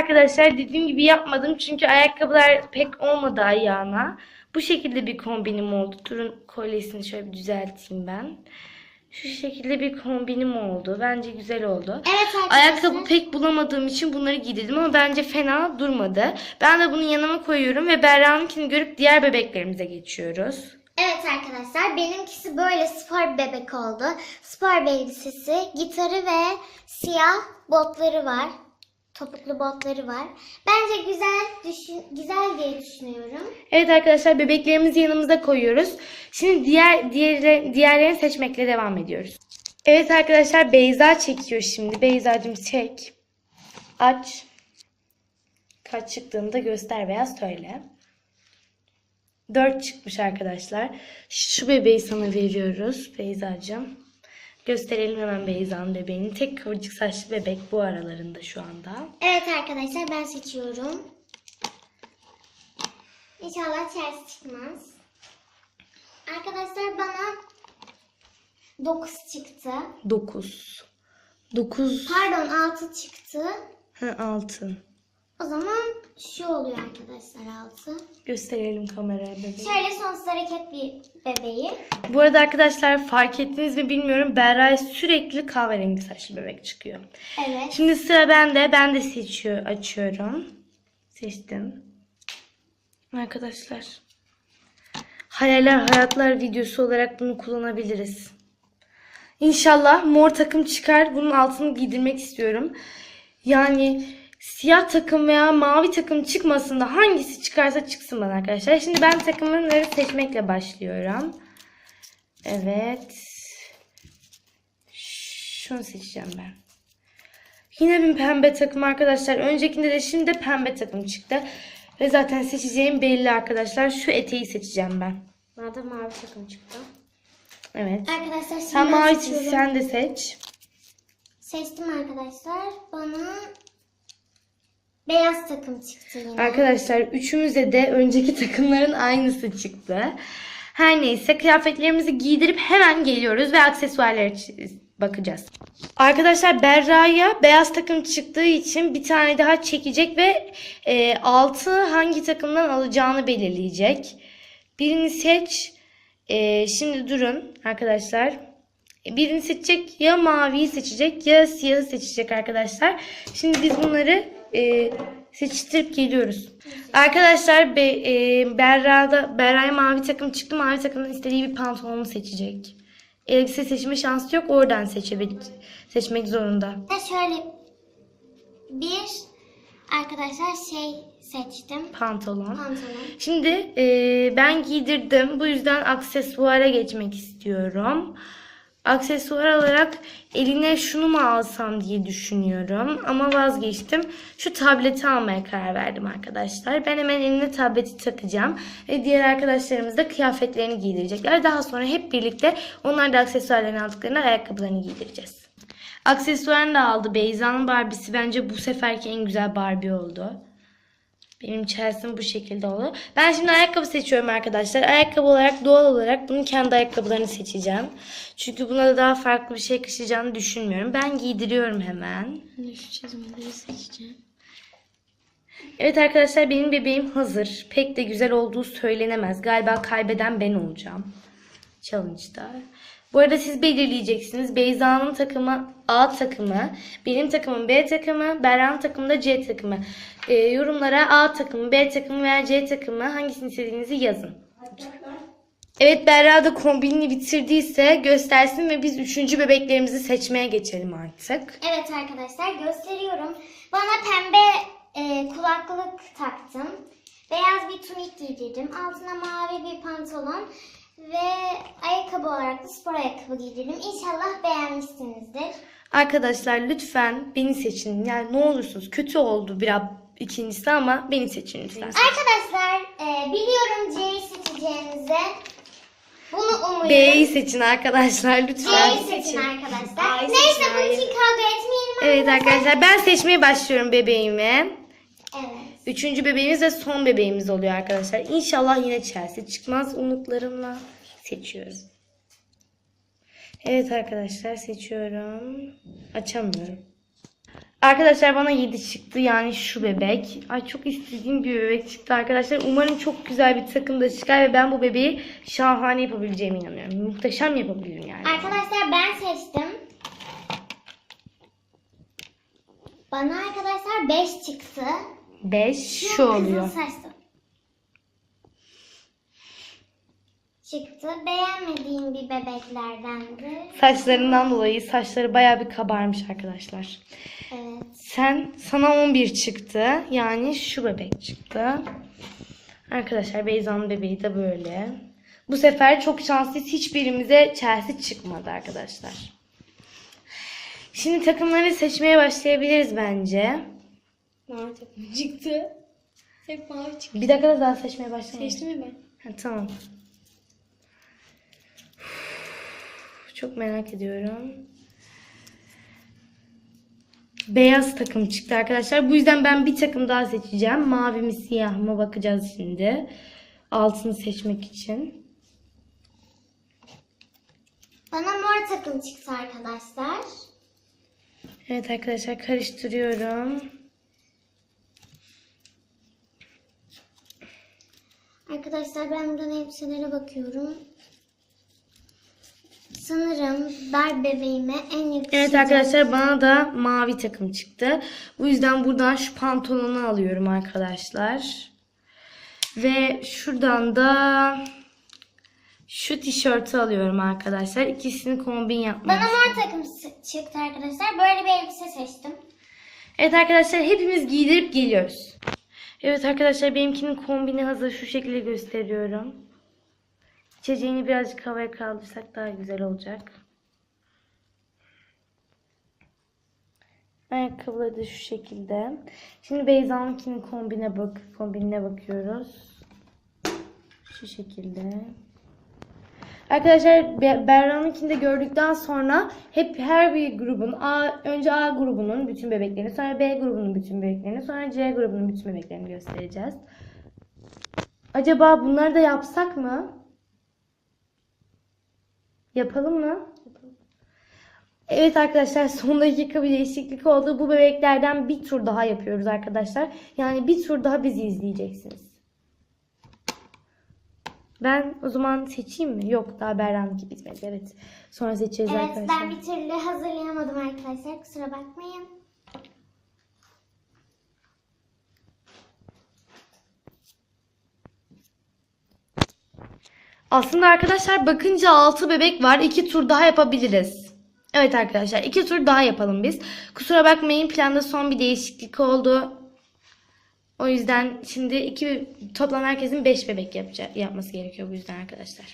arkadaşlar dediğim gibi yapmadım çünkü ayakkabılar pek olmadı ayağına. Bu şekilde bir kombinim oldu. Durun kolyesini şöyle bir düzelteyim ben. Şu şekilde bir kombinim oldu. Bence güzel oldu. Evet arkadaşlar. Ayakkabı pek bulamadığım için bunları giydirdim ama bence fena durmadı. Ben de bunu yanıma koyuyorum ve Berra'nınkini görüp diğer bebeklerimize geçiyoruz. Evet arkadaşlar benimkisi böyle spor bebek oldu. Spor elbisesi, gitarı ve siyah botları var. Topuklu botları var. Bence güzel düşün, güzel diye düşünüyorum. Evet arkadaşlar bebeklerimizi yanımıza koyuyoruz. Şimdi diğer diğer diğerlerini seçmekle devam ediyoruz. Evet arkadaşlar Beyza çekiyor şimdi. Beyza'cığım çek. Aç. Kaç çıktığını da göster veya söyle. 4 çıkmış arkadaşlar. Şu bebeği sana veriyoruz Beyza'cığım. Gösterelim hemen Beyza'nın bebeğini. Tek kıvırcık saçlı bebek bu aralarında şu anda. Evet arkadaşlar ben seçiyorum. İnşallah ters çıkmaz. Arkadaşlar bana 9 çıktı. 9. 9. Pardon 6 çıktı. Ha, 6. O zaman şu oluyor arkadaşlar 6. Gösterelim kameraya bebeği. Şöyle sonsuz hareket bir bebeği. Bu arada arkadaşlar fark ettiniz mi bilmiyorum. Berra'ya sürekli kahverengi saçlı bebek çıkıyor. Evet. Şimdi sıra bende. Ben de seçiyor, açıyorum. Seçtim. Arkadaşlar. Hayaller hayatlar videosu olarak bunu kullanabiliriz. İnşallah mor takım çıkar. Bunun altını giydirmek istiyorum. Yani siyah takım veya mavi takım çıkmasın da hangisi çıkarsa çıksın bana arkadaşlar. Şimdi ben takımları seçmekle başlıyorum. Evet. Şunu seçeceğim ben. Yine bir pembe takım arkadaşlar. Öncekinde de şimdi de pembe takım çıktı. Ve zaten seçeceğim belli arkadaşlar. Şu eteği seçeceğim ben. Bana da mavi takım çıktı. Evet. Arkadaşlar şimdi Sen mavi sen de seç. Seçtim arkadaşlar. Bana beyaz takım çıktı yine. Arkadaşlar üçümüze de önceki takımların aynısı çıktı. Her neyse kıyafetlerimizi giydirip hemen geliyoruz ve aksesuarlara bakacağız. Arkadaşlar Berra'ya beyaz takım çıktığı için bir tane daha çekecek ve e, altı hangi takımdan alacağını belirleyecek. Birini seç. E, şimdi durun arkadaşlar. Birini seçecek ya maviyi seçecek ya siyahı seçecek arkadaşlar. Şimdi biz bunları e, seçtirip geliyoruz. Arkadaşlar Be, e, Berra'da Berra'ya mavi takım çıktı. Mavi takımın istediği bir pantolonu seçecek. Elbise seçme şansı yok. Oradan seçebilir, seçmek zorunda. Ben şöyle bir arkadaşlar şey seçtim. Pantolon. Pantolon. Şimdi e, ben giydirdim. Bu yüzden aksesuara geçmek istiyorum. Aksesuar olarak eline şunu mu alsam diye düşünüyorum. Ama vazgeçtim. Şu tableti almaya karar verdim arkadaşlar. Ben hemen eline tableti takacağım. Ve diğer arkadaşlarımız da kıyafetlerini giydirecekler. Daha sonra hep birlikte onlar da aksesuarlarını aldıklarında ayakkabılarını giydireceğiz. Aksesuarını da aldı. Beyza'nın Barbie'si bence bu seferki en güzel Barbie oldu. Benim Chelsea'm bu şekilde oldu. Ben şimdi ayakkabı seçiyorum arkadaşlar. Ayakkabı olarak doğal olarak bunun kendi ayakkabılarını seçeceğim. Çünkü buna da daha farklı bir şey yakışacağını düşünmüyorum. Ben giydiriyorum hemen. Şu çizmeleri seçeceğim. Evet arkadaşlar benim bebeğim hazır. Pek de güzel olduğu söylenemez. Galiba kaybeden ben olacağım. Challenge'da. Bu arada siz belirleyeceksiniz. Beyza'nın takımı A takımı, benim takımım B takımı, Berra'nın takımı da C takımı. Ee, yorumlara A takımı, B takımı veya C takımı hangisini istediğinizi yazın. Evet Berra da kombinini bitirdiyse göstersin ve biz üçüncü bebeklerimizi seçmeye geçelim artık. Evet arkadaşlar gösteriyorum. Bana pembe e, kulaklık taktım. Beyaz bir tunik giydirdim. Altına mavi bir pantolon ve ayakkabı olarak da spor ayakkabı giydirdim. İnşallah beğenmişsinizdir. Arkadaşlar lütfen beni seçin. Yani ne olursunuz kötü oldu biraz ikincisi ama beni seçin lütfen. Arkadaşlar e, biliyorum C'yi seçeceğinize. Bunu umuyorum. B'yi seçin arkadaşlar lütfen. C'yi seçin arkadaşlar. Neyse bunun için kavga etmeyelim Evet arkadaşlar ben seçmeye başlıyorum bebeğimi. Üçüncü bebeğimiz ve son bebeğimiz oluyor arkadaşlar. İnşallah yine Chelsea çıkmaz umutlarımla seçiyorum. Evet arkadaşlar seçiyorum. Açamıyorum. Arkadaşlar bana 7 çıktı yani şu bebek. Ay çok istediğim bir bebek çıktı arkadaşlar. Umarım çok güzel bir takımda çıkar ve ben bu bebeği şahane yapabileceğime inanıyorum. Muhteşem yapabilirim yani. Arkadaşlar ben seçtim. Bana arkadaşlar 5 çıktı. 5 şu oluyor. Çıktı. Beğenmediğim bir bebeklerdendi. Saçlarından dolayı saçları bayağı bir kabarmış arkadaşlar. Evet. Sen sana 11 çıktı. Yani şu bebek çıktı. Arkadaşlar Beyza'nın bebeği de böyle. Bu sefer çok şanslıyız. Hiçbirimize Chelsea çıkmadı arkadaşlar. Şimdi takımları seçmeye başlayabiliriz bence. Mavi takım çıktı. Hep mavi çıktı. Bir dakika daha seçmeye başlayalım. Seçtim mi ben? Ha, tamam. Çok merak ediyorum. Beyaz takım çıktı arkadaşlar. Bu yüzden ben bir takım daha seçeceğim. Mavi mi siyah mı bakacağız şimdi. Altını seçmek için. Bana mor takım çıktı arkadaşlar. Evet arkadaşlar karıştırıyorum. Arkadaşlar ben buradan elbiselere bakıyorum. Sanırım dar bebeğime en yakışacak. Evet arkadaşlar bana da mavi takım çıktı. Bu yüzden buradan şu pantolonu alıyorum arkadaşlar. Ve şuradan da şu tişörtü alıyorum arkadaşlar. İkisini kombin yapmak Bana mor takım çıktı arkadaşlar. Böyle bir elbise seçtim. Evet arkadaşlar hepimiz giydirip geliyoruz. Evet arkadaşlar benimkinin kombini hazır şu şekilde gösteriyorum. İçeceğini birazcık havaya kaldırsak daha güzel olacak. Ayakkabıları da şu şekilde. Şimdi Beyza'nınkinin kombine bak kombinine bakıyoruz. Şu şekilde. Arkadaşlar Be- Berra'nınkini de gördükten sonra hep her bir grubun A, önce A grubunun bütün bebeklerini sonra B grubunun bütün bebeklerini sonra C grubunun bütün bebeklerini göstereceğiz. Acaba bunları da yapsak mı? Yapalım mı? Evet arkadaşlar son dakika bir değişiklik oldu. Bu bebeklerden bir tur daha yapıyoruz arkadaşlar. Yani bir tur daha bizi izleyeceksiniz. Ben o zaman seçeyim mi? Yok daha Berra'nınki bitmedi. Evet. Sonra seçeceğiz Evet arkadaşlar. ben bir türlü hazırlayamadım arkadaşlar. Kusura bakmayın. Aslında arkadaşlar bakınca 6 bebek var. 2 tur daha yapabiliriz. Evet arkadaşlar 2 tur daha yapalım biz. Kusura bakmayın planda son bir değişiklik oldu. O yüzden şimdi iki toplam herkesin 5 bebek yapacak, yapması gerekiyor bu yüzden arkadaşlar.